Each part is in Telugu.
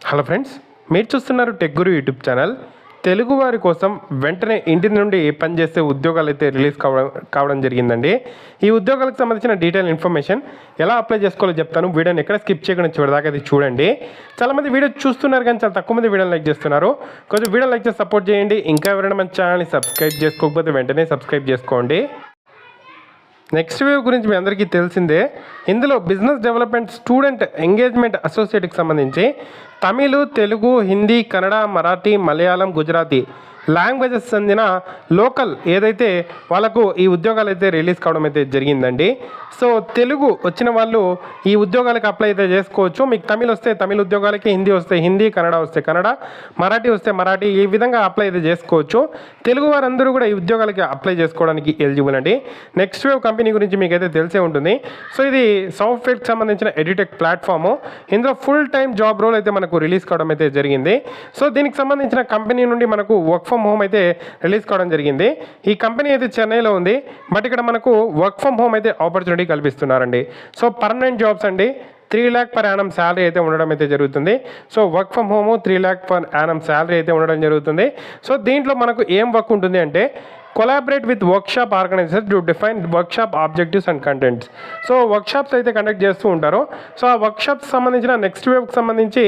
హలో ఫ్రెండ్స్ మీరు చూస్తున్నారు tech guru YouTube channel. Telugu వారి కోసం వెంటనే ఇంటి నుండి పనిచేసే ఉద్యోగాలు అయితే రిలీజ్ కావడం కావడం జరిగిందండి. ఈ ఉద్యోగాలకు సంబంధించిన డీటెయిల్ ఇన్ఫర్మేషన్ ఎలా అప్లై చేసుకోవాలో చెప్తాను. వీడియోని ఎక్కడ స్కిప్ చేయకుండా చివరిదాకా అది చూడండి. చాలామంది వీడియో చూస్తున్నారు కానీ చాలా తక్కువ మంది వీడియోని లైక్ చేస్తున్నారు. కొంచెం వీడియో లైక్ చేసి సపోర్ట్ చేయండి. ఇంకా ఎవరైనా మన ఛానల్ని సబ్స్క్రైబ్ చేసుకోకపోతే వెంటనే సబ్స్క్రైబ్ చేసుకోండి. నెక్స్ట్ వేవ్ గురించి మీ అందరికీ తెలిసిందే. ఇందులో బిజినెస్ డెవలప్మెంట్ స్టూడెంట్ ఎంగేజ్మెంట్ అసోసియేట్కి సంబంధించి తమిళ్ తెలుగు హిందీ కన్నడ మరాఠీ మలయాళం గుజరాతీ లాంగ్వేజెస్ చెందిన లోకల్ ఏదైతే వాళ్ళకు ఈ ఉద్యోగాలు అయితే రిలీజ్ కావడం అయితే జరిగిందండి. సో తెలుగు వచ్చిన వాళ్ళు ఈ ఉద్యోగాలకు అప్లై అయితే చేసుకోవచ్చు. మీకు తమిళ్ వస్తే తమిళ ఉద్యోగాలకి హిందీ వస్తే హిందీ కన్నడ వస్తే కన్నడ మరాఠీ వస్తే మరాఠీ ఈ విధంగా అప్లై అయితే చేసుకోవచ్చు. తెలుగు వారందరూ కూడా ఈ ఉద్యోగాలకి అప్లై చేసుకోవడానికి ఎలిజిబుల్ అండి. నెక్స్ట్ వేవ్ కంపెనీ గురించి మీకైతే తెలిసే ఉంటుంది. సో ఇది సాఫ్ట్వేర్కి సంబంధించిన ఎడిటెక్ ప్లాట్ఫామ్ ఇందులో ఫుల్ టైం జాబ్ రోల్ అయితే మనకు రిలీజ్ కావడం అయితే జరిగింది. సో దీనికి సంబంధించిన కంపెనీ నుండి మనకు వర్క్ ఫ్రమ్ హోమ్ అయితే రిలీజ్ కావడం జరిగింది. ఈ కంపెనీ అయితే చెన్నైలో ఉంది. బట్ ఇక్కడ మనకు వర్క్ ఫ్రమ్ హోమ్ అయితే ఆపర్చునిటీ కల్పిస్తున్నారండి. సో పర్మనెంట్ జాబ్స్ అండి. Three lakh per annum salary అయితే ఉండడం అయితే జరుగుతుంది. So work from home three lakh per annum salary అయితే ఉండడం జరుగుతుంది. సో దీంట్లో మనకు ఏం వర్క్ ఉంటుంది అంటే collaborate with workshop organiser to define workshop objectives and contents so workshops అయితే కండక్ట్ చేస్తూ ఉంటారు. సో ఆ వర్క్షాప్స్ సంబంధించిన నెక్స్ట్ వేవ్కి సంబంధించి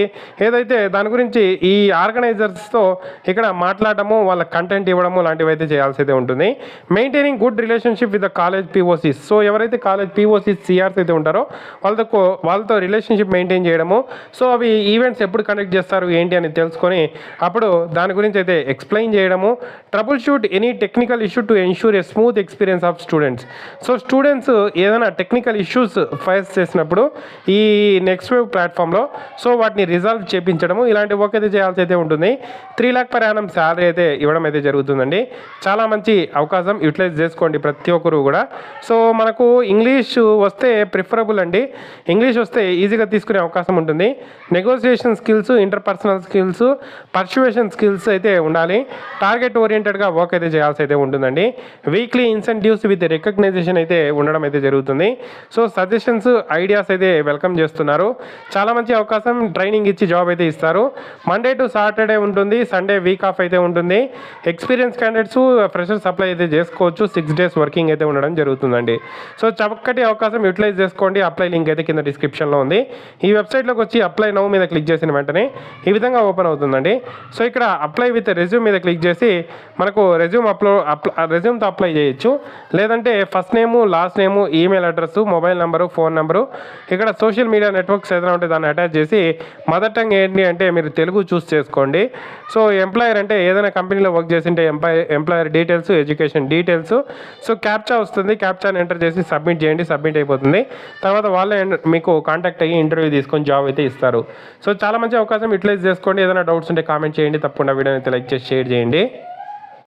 ఏదైతే దాని గురించి ఈ ఆర్గనైజర్స్తో ఇక్కడ మాట్లాడటము వాళ్ళ కంటెంట్ ఇవ్వడము లాంటివి అయితే చేయాల్సి అయితే ఉంటుంది. Maintaining good relationship with the college POCs so ఎవరైతే కాలేజ్ పీఓసీస్ సిఆర్స్ అయితే ఉంటారో వాళ్ళతో వాళ్ళతో రిలేషన్షిప్ మెయింటైన్ చేయడము. సో అవి ఈవెంట్స్ ఎప్పుడు కండక్ట్ చేస్తారు ఏంటి అని తెలుసుకొని అప్పుడు దాని గురించి అయితే ఎక్స్ప్లెయిన్ చేయడము. Troubleshoot any technical issue to ensure a smooth experience of students so students ఏదైనా టెక్నికల్ ఇష్యూస్ ఫేస్ చేసినప్పుడు ఈ నెక్స్ట్ వేవ్ ప్లాట్ఫామ్లో సో వాటిని రిజాల్వ్ చేపించడము ఇలాంటి వర్క్ అయితే చేయాల్సి అయితే ఉంటుంది. Three lakh per annum salary అయితే ఇవ్వడం అయితే జరుగుతుందండి. చాలా మంచి అవకాశం యూటిలైజ్ చేసుకోండి ప్రతి ఒక్కరు కూడా. సో మనకు ఇంగ్లీష్ వస్తే ప్రిఫరబుల్ అండి. ఇంగ్లీష్ వస్తే ఈజీగా తీసుకునే అవకాశం ఉంటుంది. Negotiation skills interpersonal skills persuasion skills అయితే ఉండాలి. టార్గెట్ ఓరియంటెడ్గా వర్క్ అయితే చేయాల్సి అయితే ఉంటుందండి. వీక్లీ ఇన్సెంటివ్స్ విత్ రికగ్నైజేషన్ అయితే ఉండడం అయితే జరుగుతుంది. సో సజెషన్స్ ఐడియాస్ అయితే వెల్కమ్ చేస్తున్నారు. చాలా మంచి అవకాశం ట్రైనింగ్ ఇచ్చి జాబ్ అయితే ఇస్తారు. మండే టు సాటర్డే ఉంటుంది సండే వీక్ ఆఫ్ అయితే ఉంటుంది. ఎక్స్పీరియన్స్ క్యాండిడేట్స్ ఫ్రెషర్స్ సప్లై అయితే చేసుకోవచ్చు. సిక్స్ డేస్ వర్కింగ్ అయితే ఉండడం జరుగుతుందండి. సో చక్కటి అవకాశం యూటిలైజ్ చేసుకోండి. అప్లై లింక్ అయితే కింద డిస్క్రిప్షన్లో ఉంది. ఈ వెబ్సైట్లోకి వచ్చి అప్లై నౌ మీద క్లిక్ చేసిన వెంటనే ఈ విధంగా ఓపెన్ అవుతుందండి. సో ఇక్కడ అప్లై విత్ రెజ్యూమ్ మీద క్లిక్ చేసి మనకు రెజ్యూమ్ అప్లో రెజ్యూమ్తో అప్లై చేయొచ్చు. లేదంటే first name last name email address mobile number phone number ఇక్కడ సోషల్ మీడియా నెట్వర్క్స్ ఏదైనా ఉంటే దాన్ని అటాచ్ చేసి మదర్ టంగ్ ఏంటి అంటే మీరు తెలుగు చూస్ చేసుకోండి. సో ఎంప్లాయర్ అంటే ఏదైనా కంపెనీలో వర్క్ చేసింటే employ employer details education details so captcha వస్తుంది. క్యాప్చాని ఎంటర్ చేసి సబ్మిట్ చేయండి. సబ్మిట్ అయిపోతుంది. తర్వాత వాళ్ళే మీకు కాంటాక్ట్ అయ్యి ఇంటర్వ్యూ తీసుకొని జాబ్ అయితే ఇస్తారు. సో చాలా మంచి అవకాశం యూటిలైజ్ చేసుకోండి. ఏదైనా డౌట్స్ ఉంటే కామెంట్ చేయండి. తప్పకుండా వీడియోని అయితే లైక్ చేసి షేర్ చేయండి.